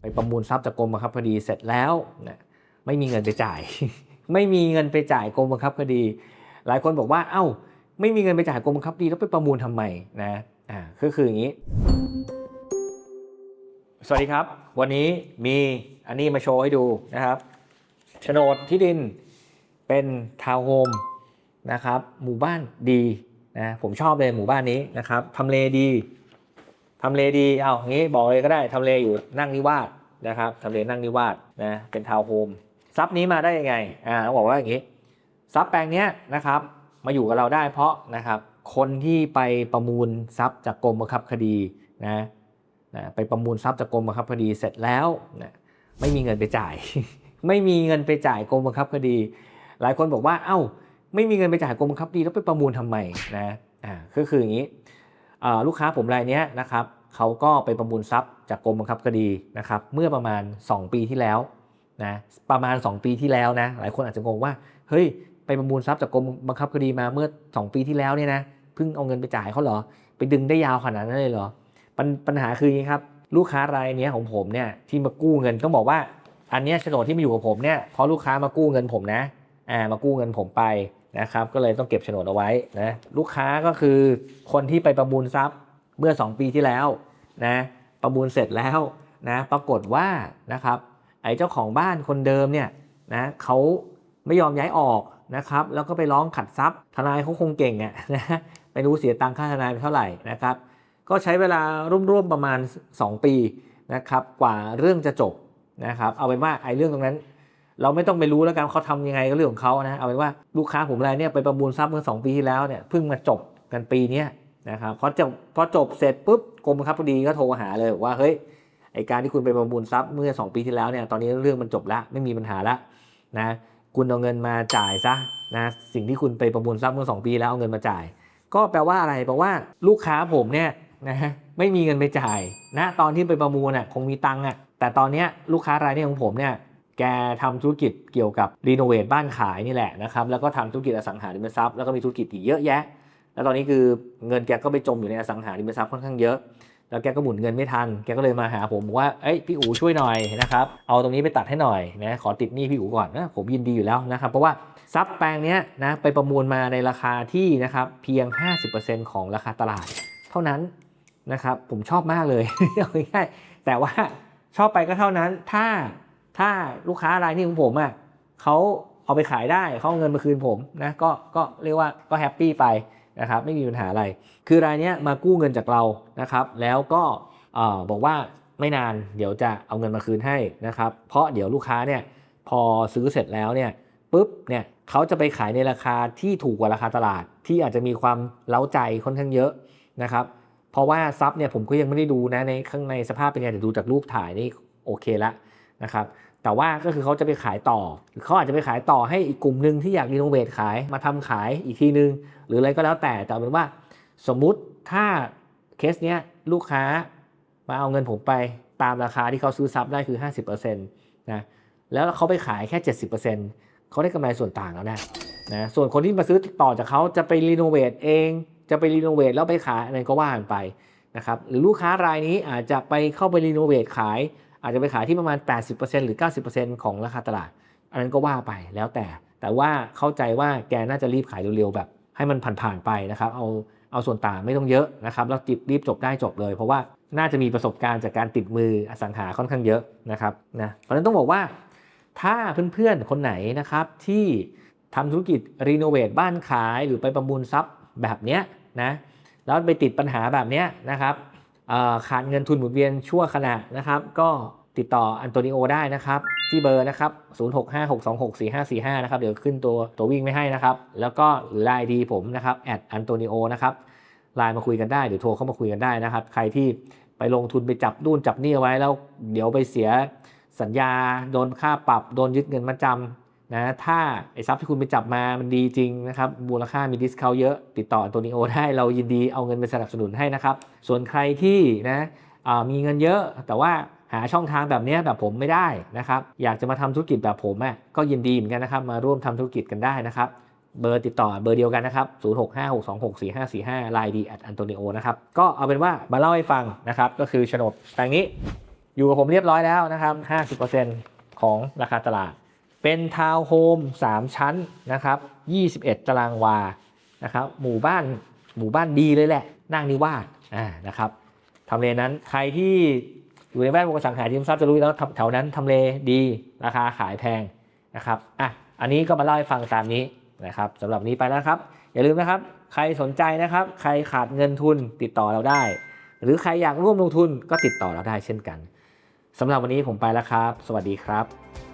ไปประมูลทรัพย์จากกรมบังคับคดีเสร็จแล้วนะไม่มีเงินไปจ่าย ไม่มีเงินไปจ่ายกรมบังคับคดี หลายคนบอกว่าเอ้า ไม่มีเงินไปจ่ายกรมบังคับคดีแล้วไปประมูลทำไมนะอ่าก็คืออย่างนี้ สวัสดีครับ วันนี้มีอันนี้มาโชว์ให้ดูนะครับโฉนดที่ดินเป็นทาวน์โฮมนะครับหมู่บ้านดีนะผมชอบเลยหมู่บ้านนี้นะครับทำเลดี ทำเลดีเอาอย่างนี้บอกเลยก็ได้ทำเลอยู่นั่งนิวาสนะครับทำเลนั่งนิวาสนะเป็นทาวน์โฮมทรัพย์นี้มาได้ยังไงอ่าต้องบอกว่าอย่างนี้ทรัพย์แปลงเนี้ยนะครับมาอยู่กับเราได้เพราะนะครับคนที่ไปประมูลทรัพย์จากกรมบังคับคดีนะนะไปประมูลทรัพย์จากกรมบังคับคดีเสร็จแล้วนะไม่มีเงินไปจ่าย ไม่มีเงินไปจ่ายกรมบังคับคดี หลายคนบอกว่าเอ้า ไม่มีเงินไปจ่ายกรมบังคับคดีแล้วไปประมูลทำไมนะอ่าก็คืออย่างนี้ ลูกค้าผมรายนี้นะครับเขาก็ไปประมูลทรัพย์จากกรมบังคับคดีนะครับเมื่อประมาณ 2 ปีที่แล้วนะประมาณ 2 ปีที่แล้วนะหลายคนอาจจะงงว่าเฮ้ยไปประมูลทรัพย์จากกรมบังคับคดีมาเมื่อ 2 ปีที่แล้วเนี่ยนะเพิ่งเอาเงินไปจ่ายเขาเหรอ ไปดึงได้ยาวขนาดนั้นเลยเหรอปัญปัญหาคืออย่างนี้ครับลูกค้ารายนี้ของผมเนี่ยที่มากู้เงินต้องบอกว่าอันนี้โฉนดที่มาอยู่กับผมเนี่ยเพราะลูกค้ามากู้เงินผมนะอ่ามากู้เงินผมไป นะครับก็เลยต้องเก็บโฉนดเอาไว้นะลูกค้าก็คือคนที่ไปประมูลทรัพย์เมื่อ 2 ปีที่แล้วนะประมูลเสร็จแล้วนะปรากฏว่านะครับไอ้เจ้าของบ้านคนเดิมเนี่ยนะเขาไม่ยอมย้ายออกนะครับแล้วก็ไปร้องขัดทรัพย์ ทนายเขาคงเก่งอะนะไม่รู้เสียตังค่าทนายไปเท่าไหร่นะครับก็ใช้เวลาร่วมๆประมาณ 2 ปีนะครับกว่าเรื่องจะจบนะครับเอาเป็นว่าไอ้เรื่องตรงนั้น เราไม่ต้องไปรู้แล้วกันเขาทำยังไงก็เรื่องของเขานะเอาเป็นว่าลูกค้าผมรายเนี่ยไปประมูลทรัพย์เมื่อ2ปีที่แล้วเนี่ยเพิ่งมาจบกันปีนี้นะครับพอจบพอจบเสร็จปุ๊บกรมบังคับคดีก็โทรหาเลยว่าเฮ้ยไอการที่คุณไปประมูลทรัพย์เมื่อ 2 ปีที่แล้วเนี่ยตอนนี้เรื่องมันจบแล้วไม่มีปัญหาละนะคุณเอาเงินมาจ่ายซะนะสิ่งที่คุณไปประมูลทรัพย์เมื่อ 2 ปีแล้วเอาเงินมาจ่าย ก็แปลว่าอะไรแปลว่าลูกค้าผมเนี่ยนะฮะไม่มีเงินไปจ่ายนะตอนที่ไปประมูลน่ะคงมีตังค์อะแต่ตอนนี้ลูกค้ารายนี้ของผมเนี่ย แกทำธุรกิจเกี่ยวกับรีโนเวทบ้านขายนี่แหละนะครับแล้วก็ทำธุรกิจอสังหาริมทรัพย์แล้วก็มีธุรกิจอีกเยอะแยะ แล้วตอนนี้คือเงินแกก็ไปจมอยู่ในอสังหาริมทรัพย์ค่อนข้างเยอะ แล้วแกก็หมุนเงินไม่ทัน แกก็เลยมาหาผมบอกว่าเอ้ยพี่อู๋ช่วยหน่อยนะครับเอาตรงนี้ไปตัดให้หน่อยนะขอติดหนี้พี่อู๋ก่อนนะผมยินดีอยู่แล้วนะครับเพราะว่าทรัพย์แปลงเนี้ยนะไปประมูลมาในราคาที่นะครับเพียง 50%ของราคาตลาด เท่านั้นนะครับผมชอบมากเลยเอาง่ายๆแต่ว่าชอบไปก็เท่านั้นถ้า ถ้าลูกค้ารายนี้ของผมอะเขาเอาไปขายได้เขาเอาเงินมาคืนผมนะก็ก็เรียกว่าก็แฮปปี้ไปนะครับไม่มีปัญหาอะไร คือรายนี้มากู้เงินจากเรานะครับ แล้วก็บอกว่าไม่นานเดี๋ยวจะเอาเงินมาคืนให้นะครับ เพราะเดี๋ยวลูกค้าเนี่ยพอซื้อเสร็จแล้วเนี่ยปุ๊บเนี่ยเขาจะไปขายในราคาที่ถูกกว่าราคาตลาด ที่อาจจะมีความเล้าใจค่อนข้างเยอะนะครับ เพราะว่าซับเนี่ยผมก็ยังไม่ได้ดูนะในข้างในสภาพเป็นไงแต่ดูจากรูปถ่ายนี่โอเคละนะครับ แต่ว่าก็คือเขาจะไปขายต่อ หรือเขาอาจจะไปขายต่อให้อีกกลุ่มหนึ่งที่อยากรีโนเวทขายมาทำขายอีกทีนึง หรืออะไรก็แล้วแต่แต่เอาเป็นว่าสมมุติถ้าเคสเนี้ยลูกค้ามาเอาเงินผมไปตามราคาที่เขาซื้อซับได้คือ 50%นะแล้วเขาไปขายแค่ 70%เขาได้กำไรส่วนต่างแล้วนะนะส่วนคนที่มาซื้อต่อจากเขาจะไปรีโนเวทเอง จะไปรีโนเวทแล้วไปขายอะไรก็ว่ากันไปนะครับหรือลูกค้ารายนี้อาจจะไปเข้าไปรีโนเวทขาย อาจจะไปขายที่ประมาณ 80%หรือ 90%ของราคาตลาด อันนั้นก็ว่าไปแล้วแต่ แต่ว่าเข้าใจว่าแกน่าจะรีบขายเร็วๆแบบ ให้มันผ่านๆไปนะครับเอาเอาส่วนต่างไม่ต้องเยอะนะครับแล้วจิบรีบจบได้จบเลย เพราะว่าน่าจะมีประสบการณ์จากการติดมืออสังหาค่อนข้างเยอะนะครับนะเพราะฉะนั้นต้องบอกว่าถ้าเพื่อนๆ คนไหนนะครับที่ทำธุรกิจรีโนเวทบ้านขายหรือไปประมูลทรัพย์แบบเนี้ยนะแล้วไปติดปัญหาแบบเนี้ยนะครับ ขาดเงินทุนหมุนเวียนชั่วขณะนะครับ ก็ติดต่ออันโตนิโอได้นะครับ ที่เบอร์นะครับ0656264545นะครับเดี๋ยวขึ้นตัวตัววิ่งไม่ให้นะครับ แล้วก็หรือไลน์ดีผมนะครับแอดอันโตนิโอนะครับไลน์มาคุยกันได้เดี๋ยวโทรเข้ามาคุยกันได้นะครับ ใครที่ไปลงทุนไปจับนู่นจับนี่เอาไว้แล้ว เดี๋ยวไปเสียสัญญาโดนค่าปรับโดนยึดเงินมาจำ นะถ้าไอ้ทรัพย์ที่คุณไปจับมามันดีจริงนะครับมูลค่ามีดิสคาวเยอะ ติดต่ออันโตนิโอได้เรายินดีเอาเงินไปสนับสนุนให้นะครับ ส่วนใครที่นะมีเงินเยอะแต่ว่าหาช่องทางแบบนี้แบบผมไม่ได้นะครับ อยากจะมาทำธุรกิจแบบผมอะก็ยินดีเหมือนกันนะครับ มาร่วมทำธุรกิจกันได้นะครับ เบอร์ติดต่อเบอร์เดียวกันนะครับ 0656264545ไลน์ดีแอดอันโตนิโอนะครับ ก็เอาเป็นว่ามาเล่าให้ฟังนะครับ ก็คือโฉนดแปลงนี้ อยู่กับผมเรียบร้อยแล้วนะครับ 50%ของราคาตลาด เป็นทาวน์โฮม3 ชั้นนะครับ 21 ตารางวา นะครับ หมู่บ้าน หมู่บ้านดีเลยแหละ นั่งนิวาสอ่า นะครับทำเลนั้น ใครที่อยู่ในแวดวงสังหาริมทรัพย์จะรู้แล้วแถวนั้นทำเลดี ราคาขายแพงนะครับ อะ อันนี้ก็มาเล่าให้ฟังตามนี้นะครับสำหรับนี้ไปแล้วครับ อย่าลืมนะครับ ใครสนใจนะครับ ใครขาดเงินทุนติดต่อเราได้ หรือใครอยากร่วมลงทุนก็ติดต่อเราได้เช่นกันสำหรับวันนี้ผมไปแล้วครับ สวัสดีครับ